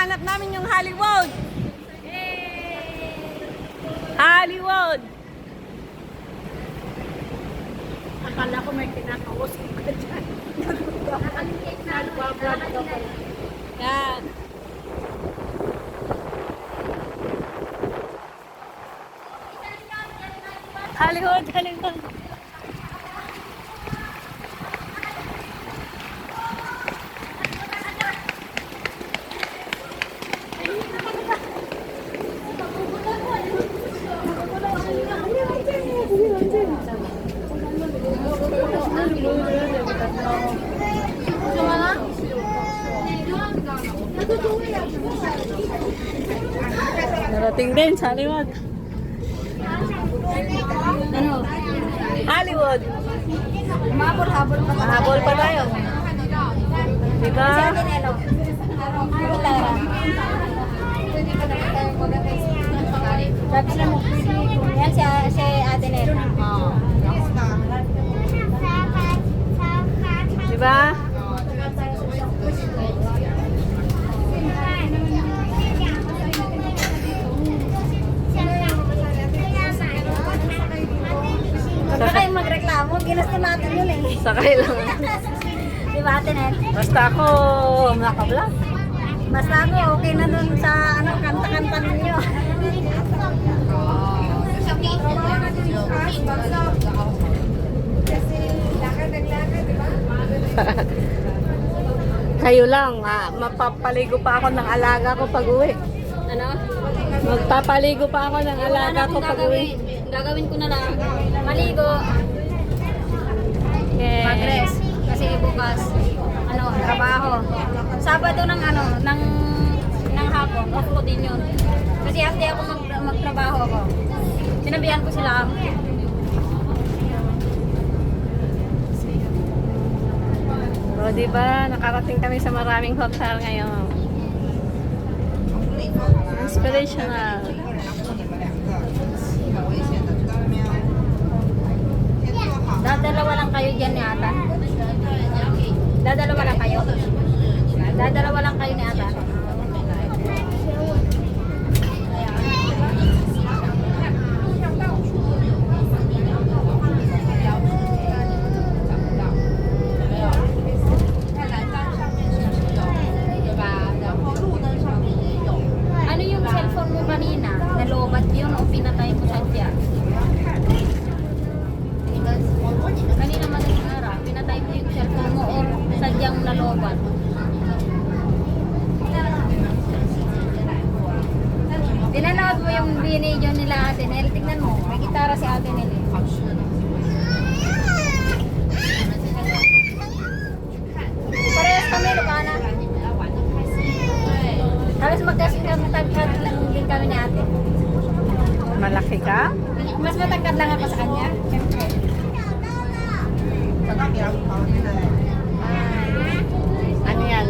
hinahanap namin yung Hollywood. Hollywood. Akala ko may kinakausap ka dyan. Nagbablog ka pala. Yan. Hollywood, Hollywood. Narating din sa Hollywood. Ano? Hollywood. Mabol-habol pa Mahabol pa tayo. Diba? Tara. Sabi sila mo, yan si, si Ate Nelo. Diba? Huwag na kayong magreklamo, ginusto natin yun eh. Sakay lang. Di ba Ate Nel? Basta ako nakablog. Basta ako, okay na dun sa ano, kanta-kanta ninyo. Kayo lang, ah, mapapaligo pa ako ng alaga ko pag uwi. Ano? Magpapaligo pa ako ng alaga ko pag uwi. Gagawin ko na lang. Maligo, Yeah. mag-rest. Kasi bukas, ano, trabaho. Sabado ng ano, ng, ng hapon, off ko din yun. Kasi after ako mag, magtrabaho ako. Sinabihan ko sila, O, di ba? Nakarating kami sa maraming hotel ngayon. Inspirational. dadalawa lang kayo dyan ni Ata. Dadalawa lang kayo. Dadalawa lang kayo ni Ata. Ano yung cellphone mo kanina? Nalobat yun o pinatay mo sadya? Kanina madaling araw, pinatay mo yung cellphone mo or sadyang nalobat? Tinanood mo yung video nila Ate Nel. Tingnan mo, may gitara si Ate Nel. eh. Parehas kami, Lucana. Halos magkasing kami tagkad lang din kami ni Ate. Malaki ka? Mas matangkad lang ako sa kanya. Siyempre. Ano yan?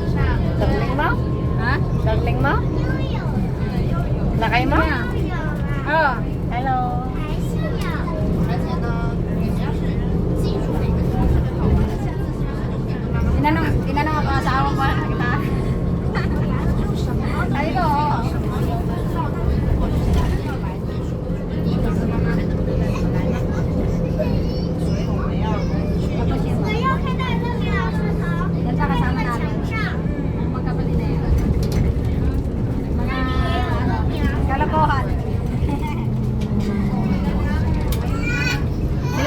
Darling mo? Ha? Darling mo? Lakay mo? Oo. Hello. Tinanong, tinanong ako sa awa ko. Kita. Sabi ko, oo. Tapos yun. Yan pa kasama namin. Magkapatid na yun. Mga, ano, kalokohan.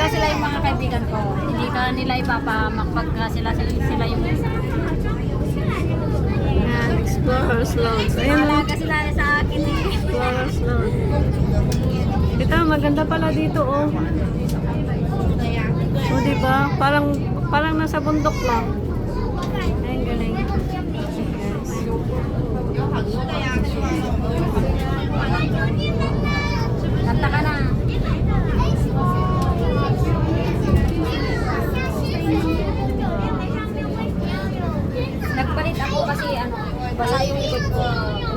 sila sila yung mga kaibigan ko. Hindi ka nila ipapamak pagka sila sila, sila yung Yan, Explorers Lounge. Ayun, Malaga sila sa akin eh. Explorers Lounge. Dito, maganda pala dito, oh. Oh, di ba? Parang, parang nasa bundok lang. Ayun, galing. Kanta yung likod ko.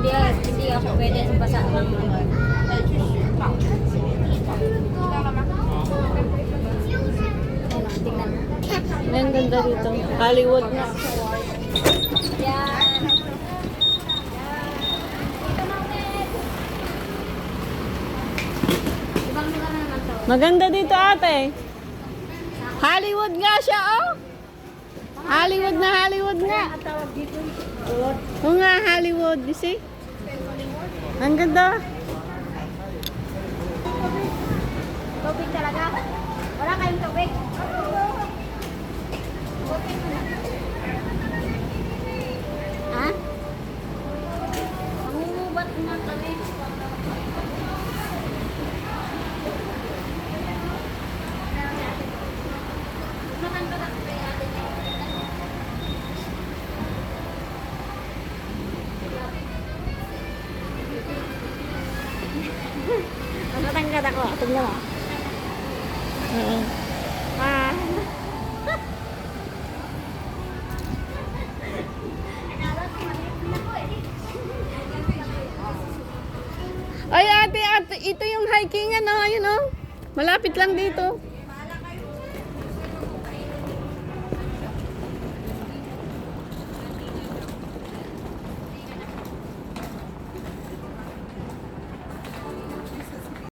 Hindi, hindi ako pwede sa basa ng Tingnan. Ang ganda dito. Hollywood na. Yan. Maganda dito ate. Hollywood nga siya oh. Hollywood na Hollywood nga. Oo nga, Hollywood. You see? Ang ganda. Tubig talaga. Wala kayong tubig. Ha? Tignan mo. Oo. Ah. Ay ate, ate, ito yung hiking ano, ayun oh. Malapit lang dito.